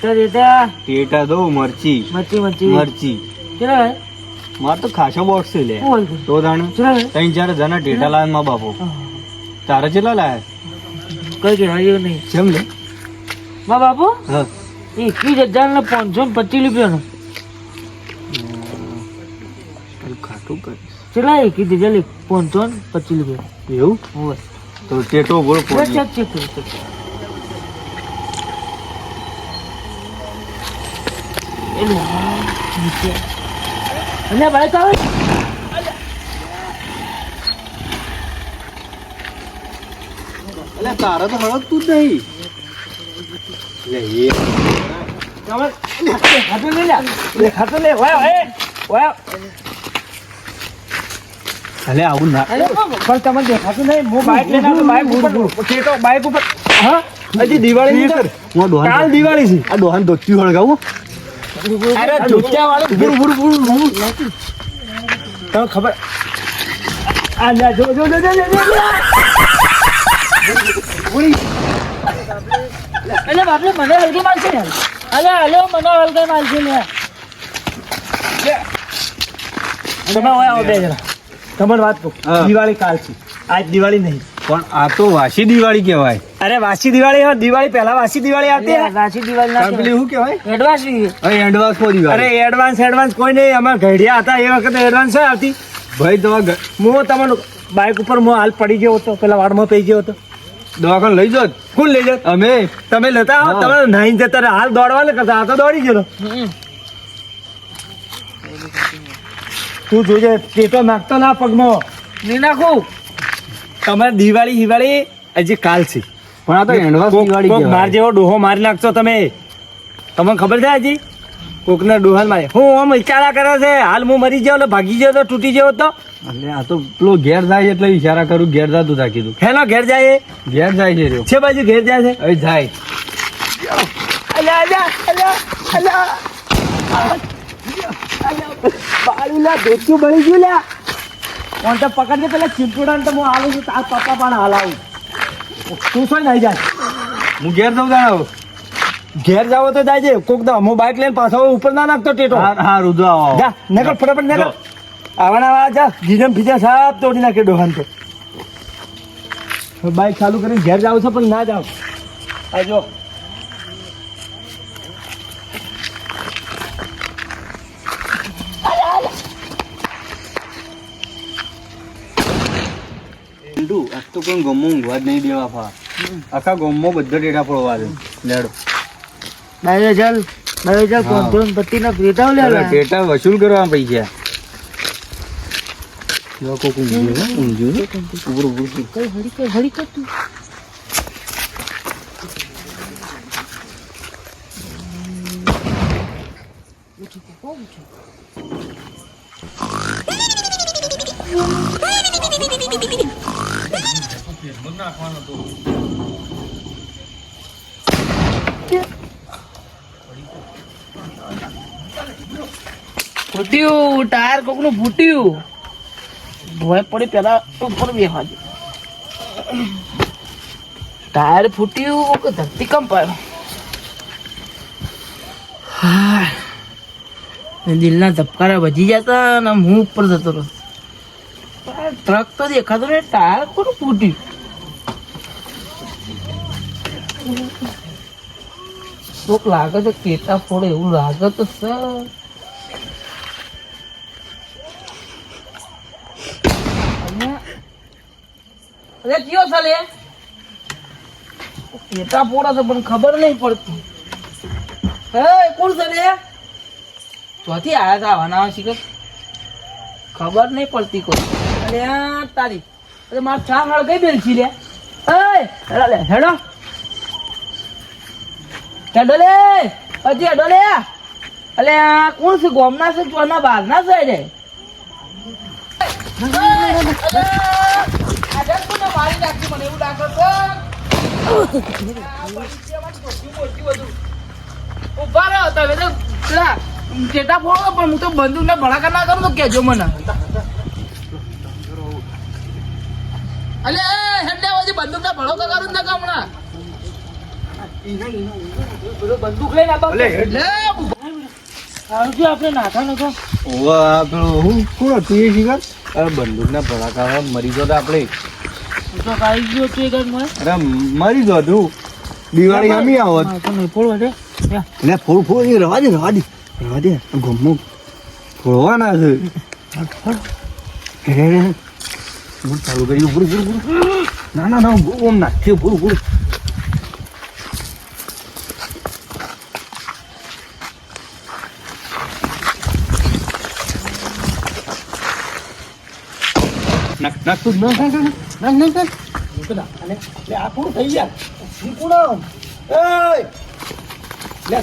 ટેટા ટેટા ટેટા દો મરચી. મચ્છી મચ્છી મરચી. કેટલા માર તો ખાસો બોક્સ છે લે? તો તાણે તઈ ચાર હજારના ટેટા લાવે મા બાપો. તારે કેટલા લાવે કઈ કહેવાય નહીં. જેમ લે. મા બાપો? હા. એકવીસ હજાર ને પાંચસો ને પચીસ રૂપિયાનો. ખાટું કર કેટલા એકવીસ હજાર પાંચસો ને પચીસ રૂપિયા. એવું? તો ટેટો બોલ ચેક ચેક અને બાઈક આવે એટલે તારે તો હળકતું જ નહીં. લે એ. તમે ખાતું લે લે. ખાતું લે વાય વાય વાય અલે આવું ના. પણ તમે દેખાતું નહીં. હું બાઈક લઈને આવ્યો, બાઈક ઉપર કેતો બાઈક ઉપર. હા? હજી દિવાળી નહીં કર. હું ડોહાન કાલ દિવાળી છે. આ દોહન ધોતી હળગાવું. અરે ધોતિયા વાળું બુર બુર બુર બુર તમને ખબર આ જા જો જો જો જો જો, જો. અલે બાપલે મને હલકી મારશે ને. અલે અલે મને હલકી મારશે ને. તમે ઓય આવો બે જણા. તમારી વાત કહું. દિવાળી કાલ છે આજ દિવાળી નહીં. પણ આ તો વાસી દિવાળી કહેવાય. અરે વાસી દિવાળી હોય દિવાળી પહેલા વાસી દિવાળી આવતી વાસી દિવાળી પેલી શું કહેવાય? એડવાન્સ હવે અરે એડવાન્સ એડવાન્સ કોઈ નહીં અમારે ઘડિયા હતા એ વખતે એડવાન્સ હોય આવતી. ભાઈ તમારે ઘ- હું તમારું બાઇક ઉપર હું હાલ પડી ગયો હતો પેલા વાડમાં પડી ગયો હતો. દવાખાને લઈ જાઓ. કોણ લઈ જાઓ? અમે. તમે લેતા આવો હા. તમે નાઈન જતા. હાલ દોડવા ને કરતા આ તો દોડી ગયો તું જોજે ટેટો નાખતો ના પગમાં. નહીં નાખું? તમારે દિવાળી હિવાળી હજી કાલ છે. પણ આ તો એડવાન્સ દિવાળી કોક માર જેવો ડોહો મારી નાખશો તમે. તમને ખબર છે હજી કોકના ડોહાન મારે. હું આમ ઇશારા કરે છે. હાલ હું મરી જાઉં એટલે ભાગી જાઉં તો તૂટી જાઉં તો. એટલે આ તો પેલો ઘેર જાય એટલે ઈશારા કરું ઘેર જાતું તા કીધું. હેલો ઘેર જાય એ? ઘેર જાય છે રહ્યો. છે બાજુ ઘેર જાય છે? હવે જાય. અલ્યા અલ્યા અલ્યા અલ્યા બાળુલા ધોતિયું બળી ગયું લ્યા. કોણ તો પકડજે પેલા ચીપુડાને તો હું હાલું છું તાર પપ્પા પણ હાલાવું. તું શું નહીં જાય. હું ઘેર જઉં જાણો ઘેર જાવ તો જાય છે. કોક દા હું બાઇક લઈને પાછો ઉપર ના નાખતો ટેટો. હા હા રુદ્ર આવો જા નકર ફટાફટ નકર આવવાના આવા જા. ગીજમ ફીજા સાપ તોડી નાખે ડોહાન તો. બાઇક ચાલુ કરીને ઘેર જાવ છો પણ ના જાવ આ જો. કોઈ ગમો ઊંઘવા જ નહીં દેવા ફા આખા ગમો બધા ટેટા પડવા દે લેડો બાય ચાલ બાય ચાલ હા. કોન્ટ્રોલ પતિ ના પ્રેતાવ લે હવે ટેટા વસૂલ કરવા પૈસા લોકો ઊંઘ્યું હે, ઉપર હે. ઉભરું, ઉભરું. કઈ હળી કઈ હળી કર તો. ફૂટ્યું, ટાયર કોકનું ફૂટ્યું. ભોય પડી પેલા ઉપર બેહવા દે. ટાયર ફૂટ્યું કે ધરતી કંપ આવ્યો. દિલના ધબકારા વધી જતા અને હું ઉપર જતો રહ્યો. ટ્રક તો દેખાતો ને ટાયર કોનું ફૂટ્યું? કોક લાગે છે કેટા ફોડે એવું લાગે તો સર અરે છે ખબર નહીં પડતી. હે કોણ ચાલે ચોથી આયા હતા આવવાના શીખર ખબર નહીં પડતી કોઈ. આ તારી. અરે માર ચા હળ ગઈ બેલ છી લે? એ હેડો. લે હેડો હેડો લે હજી હેડો અલે, આ કોણ છે? ગોમના છે ચોના બારના છે રે ઊભા રહો તમે તો પેલા ટેટા ફોડો પણ હું તો બંદૂક ને ભડાકા ના કરું તો કેજો મને અલે હેડે બંદૂક ને ભડો કરું ના હમણાં. બંદૂક લઈને આપણે નતો હું કોણ એ શિકાર? અરે બંદૂકના ભડાકા મરી ગયો આપણે. તો કાઈ ગયો છે કઈ મને અરે મરી ગયો તું. દિવાળી તો દે. યા. એટલે ફોડ ફોડ એ રવા દે રવા દે રવા દે. ગમો. ફોડવાના છે. હું ચાલુ કરી પૂરું પૂરું પૂરું ના ના ના ઓમ નાખશે પૂરું પૂરું નાખ નાખ નાખ નાખ. નાખ આ પૂરું થઈ ગયા. હું પૂરું. એય લે.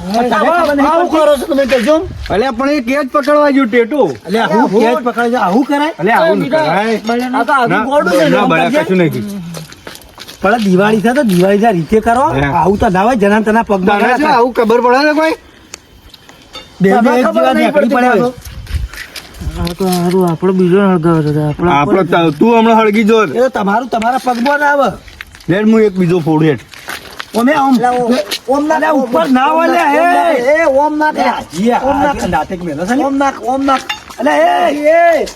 તું તું તું ખબર નહીં પડતી પણ એ કેચ પકડવા ગયું ટેટુ અલ્યા હું કેચ પકડવા આવું કરાય અલ્યા આવું ન કરાય આ તો આગળ ના, ના, બળા, કશું નહીં પણ દિવાળી છે તો દિવાળી ના રીતે કરો આવું તો ના હોય જના તના થાય. આવું ખબર પડે ને કોઈ બે એક નીકળી. આ તો હારું આપણો બીજો હળગાવ હતો આપણો આપણો ત- તું હમણાં હળગી જો એ તમારું તમારા પગમાં ના આવે લેટ હું એક બીજો ફોડ હેઠ ઓમે આમ ઓમ ના ઉપર ના હોય લે એ એ ઓમ ના કે ઓમ ના કે નાટક મેલો છે ઓમ ના ઓમ ના અલે એ એ.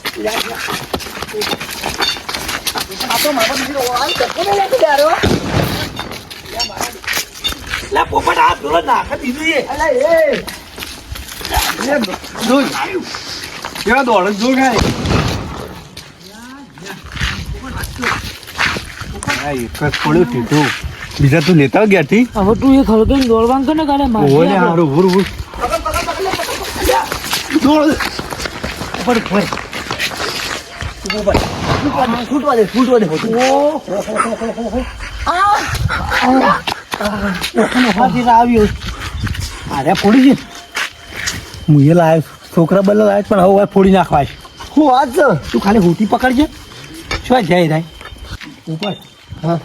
લે પોપટ આ પેલો નાખે દીધું એ. અલે એ. જોઈ કેવા દોડ જો ખાય. એક જ પડ્યો ટેટુ. બીજા તું લેતા ગયા થી હવે તું એ ખળગાઈને દોડવાનું કે ને કાલે ઓલે મારી હારું ભૂર ભૂર દોડ. ઉપર ઉપર. ફૂટવા દે ફૂટવા દે આવ્યો. અરે ફોડી છે હું એ લાવ્યો છોકરા બદલ લાવ્યો પણ હવે ફોડી નાખવા છે. હું વાત તું ખાલી હોટી પકડજે. શું જાય રાય. ઉપર. હા.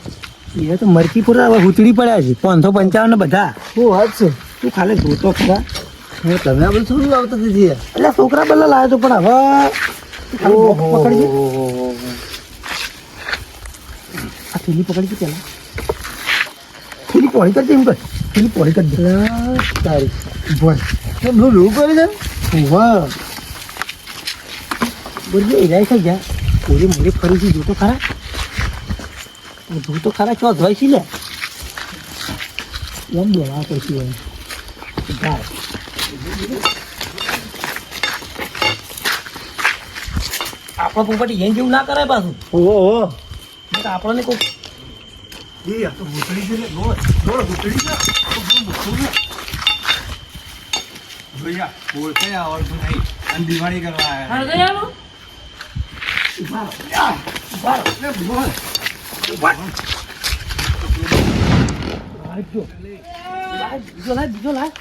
એ તો મરકી પૂરા હવે હુતડી પડ્યા છે. પાંચસો પંચાવન બધા. હું વાત છે? તું ખાલી જોતો ખરા? તમે આ બધું શું લાવતા દીધી એટલે છોકરા બલ્લો લાવ્યો તો પણ હવે પકડજે. આ થેલી પકડજે પેલા. થેલી પોળી કરજે એમ કર થેલી પોળી કરજે. તારી. બોલ. કેમ લો લો કરે છે વાહ. બોલ એ જાય થઈ ગયા પૂરી મોરે ફરીથી જોતો ખરા? જોતો ખરા ચો હોય છે લે એમ બોલા પછી હોય જાય આપણો પોપટી એમ જેવું ના કરાય પાછું. ઓહો આપણને કોઈ તો દિવાળી કરવા બીજો લાય બીજો લાય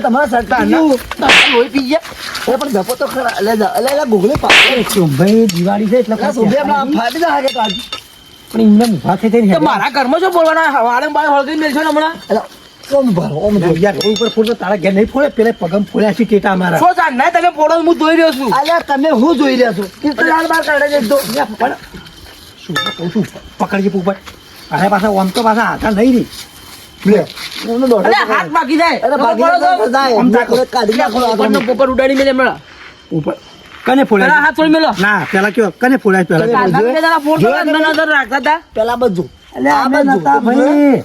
તમારા સરકાર ગુગલે દિવાળી છે એટલે ફાટી જા હાગે તો પણ એમને ઊભા થઈ થઈને મારા ઘરમાં શું બોલવાના? વાળે બાળે હળગાઈ મેલશો ને હમણાં? એટલે ઓમ ભરો ઓમ યાર કોઈ ઉપર ફૂટતો તારા ઘેર નહીં ફોડે પેલા પગમ ફોડ્યા છે ટેટા મારા. શું ચાલ ના તમે ફોડો હું જોઈ રહ્યો છું. અલ્યા તમે હું જોઈ રહ્યા છો? કીર્તન બાર કાઢે છે તો પણ શું કહું છું પકડજે ઉપર. અરે પાછા ઓમ તો પાછા હાથા નહીં રી. હાથ બાકી જાય પોપટ ઉડાડી મેલે હમણાં. ઉપર. કને ફોડાય હાથ છોડી મેલો. ના પેલા કયો? કને ફોડાય પેલા? પેલા બે જણા અંદર નજર રાખતા હતા. પેલા બધું એટલે અમે નતા ભાઈ.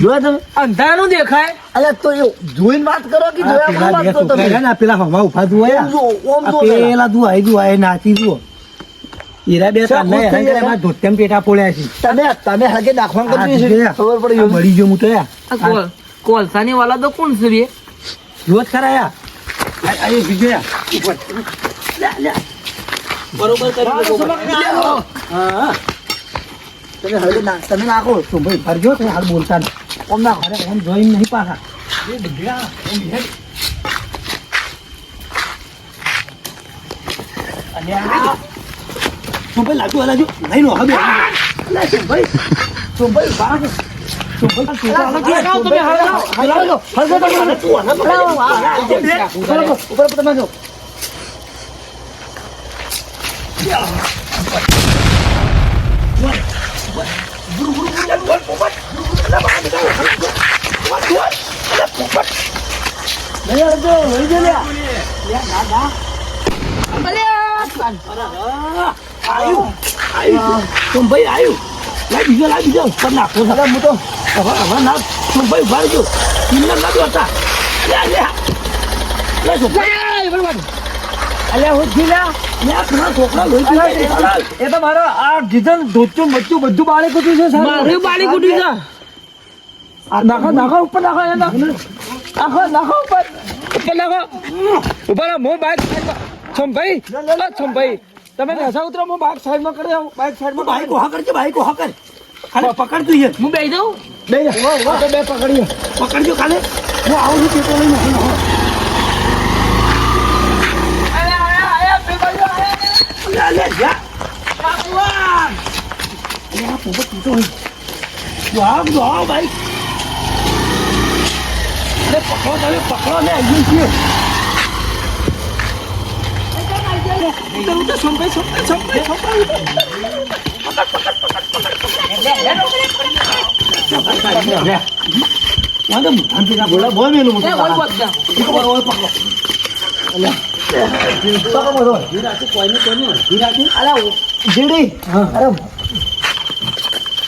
જોયા? તમે? અંધારાનું દેખાય. અલ્યા તો એ જોઈને વાત કરો કે આ પેલા બે છોકરા છે ને, પેલા હવા ઊભા જોયા ઓમ જો, ઓમ આ જો પેલા. પેલા દુઆઈ દુઆઈ નાચી જુઓ. હીરા બે? એમાં ધોતિયામાં પેટા ફોડ્યા છે. તમે તમે હગે નાખવાનું કર્યું છે? ખબર પડી મળી ગયો હું તો. આ કોલસાની વાલા તો કોણ છે બે? ખરા જ ખરા યાર. આ- આ એ બીજો યાર. ઉપર. બરોબર કરી હા. હા તમે હવે ના તમે નાખો. તો ભાઈ ભરજો તમે હાલ બોલતા નહીં. ઓમ ના ઘરે એમ જોઈને નહીં પાછા. એ બીજા એમ હેડ અને આ ભાઈ લાગુ લાગુ નહીં નો હવે ભાઈ? તો ભાઈ બાર સુંભાઈ તું તો અલગ તું લઈ સુંભાઈ બીજો લાઈ બીજો ઉપર નાખો હવે હું તો હવે હવે ના સુંભાઈ ઊભા રહેજો કિન્નર ના દોતા લે લે લે સુંભાઈ બરાબર અલ્યા હું જીલા. એ તો મારો આ જીતન ધોતું બચ્ચું બધું બાળી કૂટ્યું છે મારું બાળી કૂટી છે નાખો નાખો ઉપર નાખો એ નાખો નાખો ઉપર ઉપર નાખો ઉપર આ મોં બાઈક છંભાઈ છંભાઈ તમે બેસા ઉતરો હું બાઈક સાઈડમાં કરી દઉં બાઈક સાઈડમાં ભાઈ ઉહા કરજે ભાઈ ઉહા કર. ખાલી પકડ તું યાર હું બેસી દઉં બે બે પકડીએ. પકડજો ખાલી. હું આવું છું પેટો લઈને આ પોપટ તૂટો હોય જો આવ ભાઈ. અરે પકડો તમે પકડો ને આવી છીએ.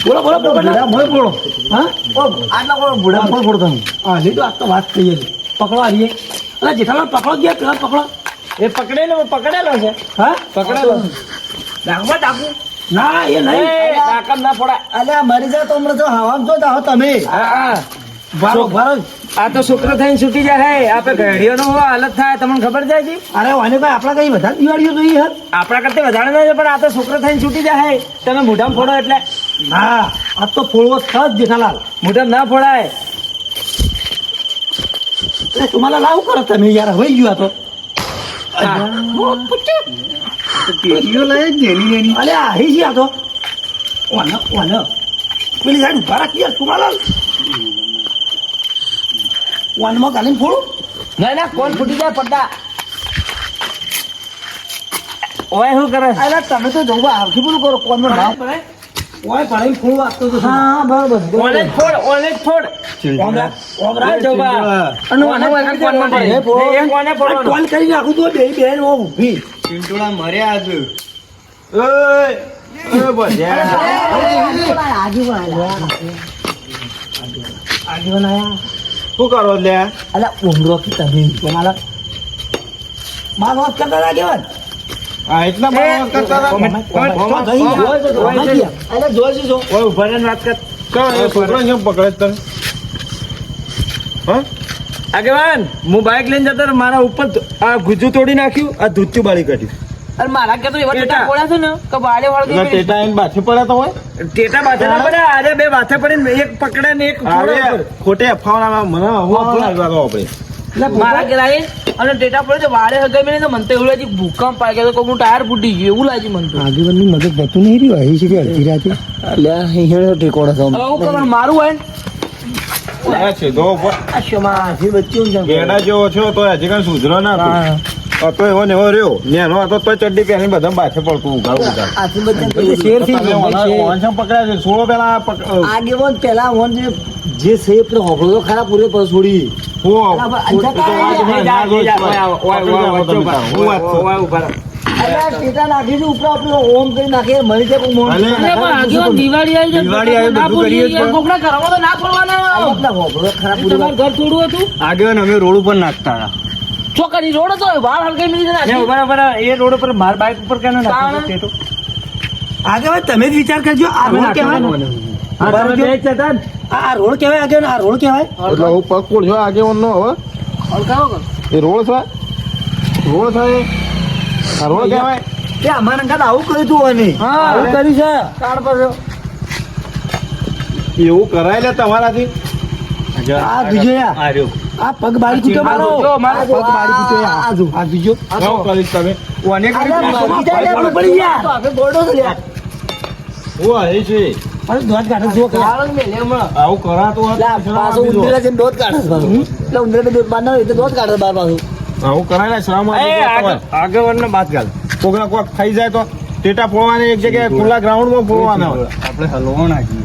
બોલો બોલો બોલો હા આટલા બોલો તમે હા લીધો આ તો વાત કહીએ પકડો, આ રીએ. અરે જેઠાલાલ પકડો ગયા પેલા પકડો? એ પકડેલો પકડેલો છે. હા? પકડેલો ડાકમાં ડાકું ના એ નહીં. ડાકમ ના પડાય. અલ્યા મરી જાય તો હમણાં તો હવામ જો જાઓ તમે. હા ભારો ભારો આ તો શુક્ર થઈને છૂટી જાય. હે આપે ઘડીઓનો હાલત થાય તમને ખબર જાય છે અરે વાને ભાઈ આપણા કઈ વધારે દિવાળીઓ જોઈએ આપણા કરતા વધારે ના પણ આ તો શુક્ર થઈને છૂટી જાય. હે તમે મોઢામાં ફોડો એટલે. ના આ તો ફોડવો થયો જ જેઠાલાલ. મોઢામાં ના ફોડાય. એટલે તમારા લાવું કરો તમે યાર હોય ગયું આ તો. અલે આ હી છે આ તો ઓને ઓને પેલી સાઈડ ઊભા રાખી યાર તમારા વાનમાં કાઢીને ફોડું ના ના કોણ ફૂટી જાય પડતા ઓય શું? અરે તમે તો જવું આવતી બોલું કરો કોનો નામ ઓય ભાઈ ફોડું આપતો તો હા બરોબર. ઓને ફોડ ઓને જ ફોડ. ઓમરા જવા. અને ઓને કોનમાં પડે. એ કોને ફોડવાનો? આ કરી નાખું તો બે બેન ઓ ઊભી મર્યા આજ ઓય ઓય બધ્યા આગેવાન આયા શું કરો લે અલા ઉમરો કે તમે તમારા મારો વાત કરતા આ એટલા કરતા વાત પકડે તને? આગેવાન હું બાઇક લઈને જતો મારા ઉપર આ ગુજુ તોડી નાખ્યું આ ધૂચું બાળી કાઢ્યું. અરે મારા કે તો એવા ટેટા. પડ્યા છે ને કે બાળે વાળ ટેટા આઈને બાથે પડ્યા તો હોય? ટેટા બાથે ના પડ્યા અરે બે બાથે પડીને એક પકડે ને એક ખોટે અફવાના મને હું અફવા લાગવા આપણે. મારા ઘેર અને ડેટા પડે તો વાળે હગાઈ મેં તો મને તો એવું લાગ્યું ભૂકંપ આવી ગયો કોઈનું ટાયર ફૂટી ગયું એવું લાગ્યું મને તો. આગેવાનની મદદ બતું નહીં રહ્યું? અહીં છે કે અડધી રાતે? એટલે અહીં ઠેકોડો તો. હું મારું હોય ને? આ સીધો ઉપર આ શમા હજી બચ્યું ને ગેડા જેવો છો તો હજી કાંઈ સુધરો ના થયો. તો એવો ને એવો રહ્યો. નેનો હતો તો ચડ્ડી પહેરી બધા બાથે પડતું આથી બચ્ચા શેર પકડ્યા છે સોળો પેલા આગેવાન પેલા વન જે છે ખરાબ હોભળો ખરા પૂરે પર છોડી. નાખી નાખે જાય પણ આગેવાન. પણ. અમે રોડ ઉપર નાખતા હતા. ચોકડી રોડ હતો વાળ હલકાઈ છે ઊભા ઊભા એ રોડ ઉપર માર બાઇક ઉપર કેનો નાખ્યું આગળ તમે જ વિચાર કરજો આ રોડ જ. આ આ રોડ કહેવાય આગે આ રોડ કહેવાય એટલે હું પગ પોળ્યો આગેવાન નો હવે. એ રોડ છે? રોડ છે આ રોડ કહેવાય કે અમારે અંગાત આવું કર્યું તું અને. હા આવું કર્યું છે. કાળ પર એવું કરાય લે તમારાથી. આ બીજો આ રહ્યો. આ પગ બાળી કૂટ્યો મારો. જો, મારો પગ બાળી કૂટ્યો. આ જો, આ બીજો. શું કરીશ તમે? હું અનેક પડી ગયા. તો આપણે ગોળો છે યાર. હું અહીં છે. અરે, દોત કાઢે જો કે. આવું કરાતું હોત લા, તો પાછો આપી દો. ઉંદરા છે દોત કાઢે પાછો. એટલે ઉંદરા દોત બહાર એટલે દોત કાઢે છે બહાર આવું કરાય ને શ્રમ આગળ બાદ ગાલ કોકના કોક થઈ જાય તો ટેટા ફોડવાની એક જગ્યાએ ખુલ્લા ગ્રાઉન્ડમાં માં હોય આપણે હલવો નાખીએ.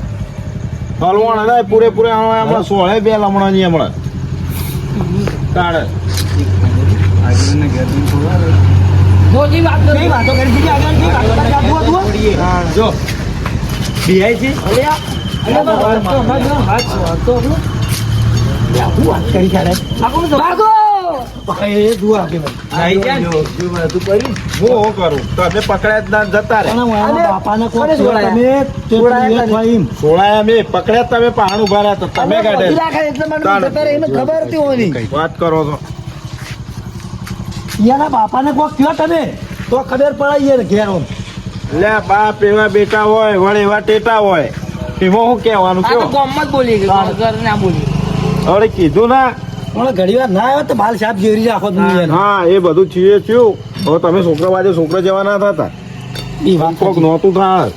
હલવાણ હતા પૂરેપૂરે હમણાં સોળે બે લમણા ની હમણાં કાઢે આગળ, વાત કરી ને? કરું જ મેં પકડ્યા તમે ઊભા રહ્યા તમે કાઢે વાત કરો છો? એના બાપાને કોક કયો તમે? તો ખબર પડાય ઘેર. લે બાપ એવા બેટા હોય વળ એવા ટેટા હોય. એમાં શું કહેવાનું આ કયો? ગામમાં જ બોલી ઘર ના બોલી હવે કીધું ના. પણ ઘડી વાર ના આવે તો બાલ સાહેબ જેવરી રાખો તમે હા એ બધું છીએ થયું. હવે તમે છોકરા બાજુ છોકરા જવાના થતા. ઈ વાત કોક નહોતું થાય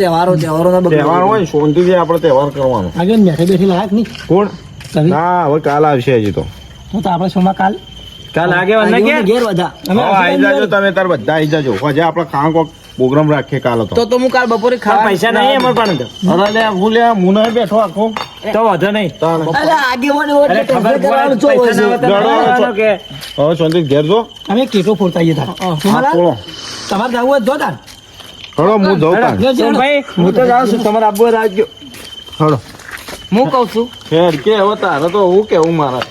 તહેવારો તહેવાર હોય ને શાંતિથી આપણે તહેવાર કરવાનો. આગળ બેઠે બેઠી લાયક નહીં. કોણ? તમે? ના હવે કાલ આવશે હજી તો. આપણે સોમાં કાલ કાલ આગેવાનને ઘેર? બધા અમે આવી જાજો તમે તાર બધા આવી જાજો. હજે આપણે ખાણ કોક પ્રોગ્રામ રાખીએ કાલ તો. તો તો હું કાલ બપોરે ખાવા પૈસા નહીં અમારે પણ અરે લે હું લે હું ના બેઠો આખો. તો વધો નહીં. અરે આગેવાન અરે ખબર કરવાનું છો ના હોય કે? હવે સંદીપ ઘેર જો. અમે કેટો ફોડતા આવીએ તાર. હા તમારા? પોળો તમારે જવું હોય જો તાર. હળો હું જઉં તાર. ને? ભાઈ હું તો જાઉં છું. તમારે આબુ રાજ્યો હળો. હું કહું છું? ખેર કે હવે તારે તો હું કેવું મારા?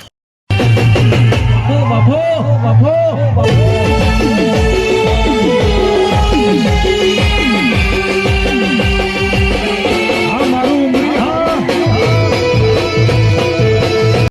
બાપો બાપો.